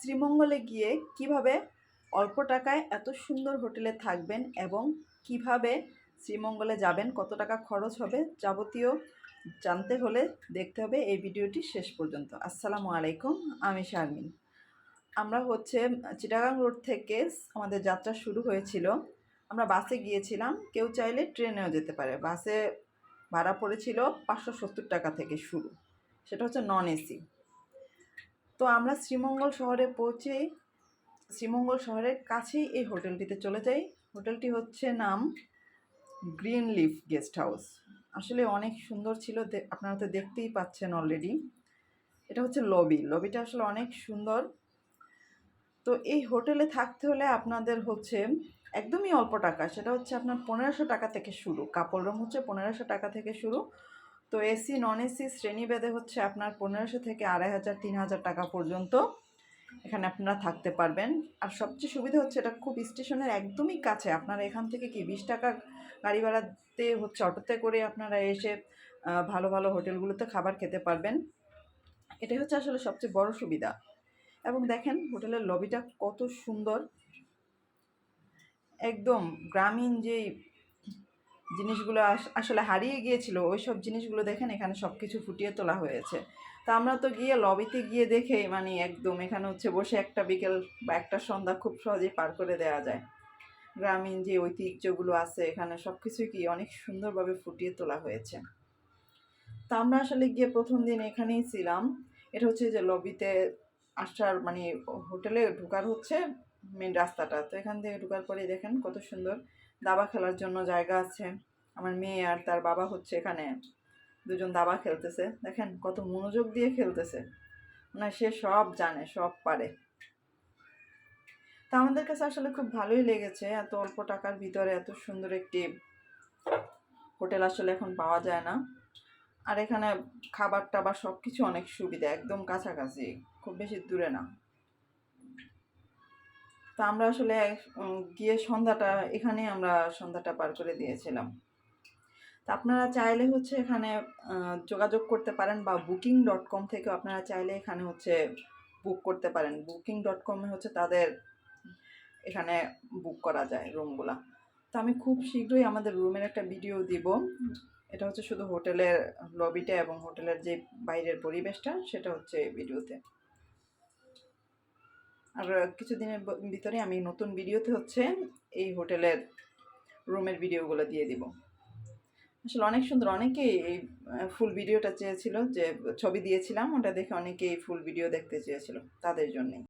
শ্রীমঙ্গলে গিয়ে কীভাবে অল্প টাকায় এত সুন্দর হোটেলে থাকবেন এবং কীভাবে শ্রীমঙ্গলে যাবেন, কত টাকা খরচ হবে যাবতীয় জানতে হলে দেখতে হবে এই ভিডিওটি শেষ পর্যন্ত। আসসালামু আলাইকুম, আমি শারমিন। আমরা হচ্ছে চিটাগাং রোড থেকে আমাদের যাত্রা শুরু হয়েছিল। আমরা বাসে গিয়েছিলাম, কেউ চাইলে ট্রেনেও যেতে পারে। বাসে ভাড়া পড়েছিল পাঁচশো সত্তর টাকা থেকে শুরু। সেটা হচ্ছে নন এসি। তো আমরা শ্রীমঙ্গল শহরে পৌঁছেই শ্রীমঙ্গল শহরের কাছেই এই হোটেলটিতে চলে যাই। হোটেলটি হচ্ছে নাম গ্রিন লিফ গেস্ট হাউস। আসলে অনেক সুন্দর ছিল আপনারা তো দেখতেই পাচ্ছেন অলরেডি এটা হচ্ছে লবি লবিটা আসলে অনেক সুন্দর। তো এই হোটেলে থাকতে হলে আপনাদের হচ্ছে একদমই অল্প টাকা। সেটা হচ্ছে আপনার পনেরোশো টাকা থেকে শুরু। কাপড় রুম হচ্ছে পনেরোশো টাকা থেকে শুরু। তো এসি নন এসি শ্রেণীভেদে হচ্ছে আপনার পনেরোশো থেকে আড়াই হাজার, তিন হাজার টাকা পর্যন্ত এখানে আপনারা থাকতে পারবেন। আর সবচেয়ে সুবিধা হচ্ছে এটা খুব স্টেশনের একদমই কাছে। আপনারা এখান থেকে কি বিশ টাকা গাড়ি ভাড়াতে হচ্ছে অটোতে করে আপনারা এসে ভালো ভালো হোটেলগুলোতে খাবার খেতে পারবেন। এটাই হচ্ছে আসলে সবচেয়ে বড় সুবিধা। এবং দেখেন হোটেলের লবিটা কত সুন্দর। একদম গ্রামীণ যেই জিনিসগুলো আস- আসলে হারিয়ে গিয়েছিল ওই সব জিনিসগুলো দেখেন এখানে সব কিছু ফুটিয়ে তোলা হয়েছে। তা আমরা তো গিয়ে লবিতে গিয়ে দেখে মানে একদম এখানে হচ্ছে বসে একটা বিকেল বা একটা সন্ধ্যা খুব সহজেই পার করে দেওয়া যায়। গ্রামীণ যে ঐতিহ্যগুলো আছে, এখানে সব কিছুই কি অনেক সুন্দরভাবে ফুটিয়ে তোলা হয়েছে। তা আমরা আসলে গিয়ে প্রথম দিন এখানেই ছিলাম। এটা হচ্ছে যে লবিতে আসার মানে হোটেলে ঢোকার হচ্ছে মেন রাস্তাটা। তো এখান থেকে ঢোকার পরে দেখেন কত সুন্দর দাবা খেলার জন্য জায়গা আছে। আমার মেয়ে আর তার বাবা হচ্ছে এখানে। দুজন দাবা খেলতেছে। দেখেন কত মনোযোগ দিয়ে খেলতেছে। মানে সে সব জানে, সব পারে। তা আমাদের কাছে আসলে খুব ভালোই লেগেছে। এত অল্প টাকার ভিতরে এত সুন্দর একটি হোটেল আসলে এখন পাওয়া যায় না। আর এখানে খাবার টাবার সব কিছু অনেক সুবিধা, একদম কাছাকাছি। খুব বেশি দূরে না। তা আমরা আসলে গিয়ে সন্ধ্যাটা, এখানে আমরা সন্ধ্যাটা পার করে দিয়েছিলাম। তা আপনারা চাইলে হচ্ছে এখানে যোগাযোগ করতে পারেন বা বুকিং ডট কম থেকেও আপনারা চাইলে এখানে হচ্ছে বুক করতে পারেন। বুকিং ডট কমে হচ্ছে তাদের এখানে বুক করা যায় রুমগুলা। তো আমি খুব শীঘ্রই আমাদের রুমের একটা ভিডিও দিব। এটা হচ্ছে শুধু হোটেলের লবিটা এবং হোটেলের যে বাইরের পরিবেশটা, সেটা হচ্ছে ভিডিওতে। আর কিছুদিনের ভিতরে আমি নতুন ভিডিওতে হচ্ছে এই হোটেলের রুমের ভিডিওগুলো দিয়ে দিব। আসলে অনেক সুন্দর, অনেকেই এই ফুল ভিডিওটা চেয়েছিল যে ছবি দিয়েছিলাম, ওটা দেখে অনেকেই ফুল ভিডিও দেখতে চেয়েছিল, তাদের জন্যই।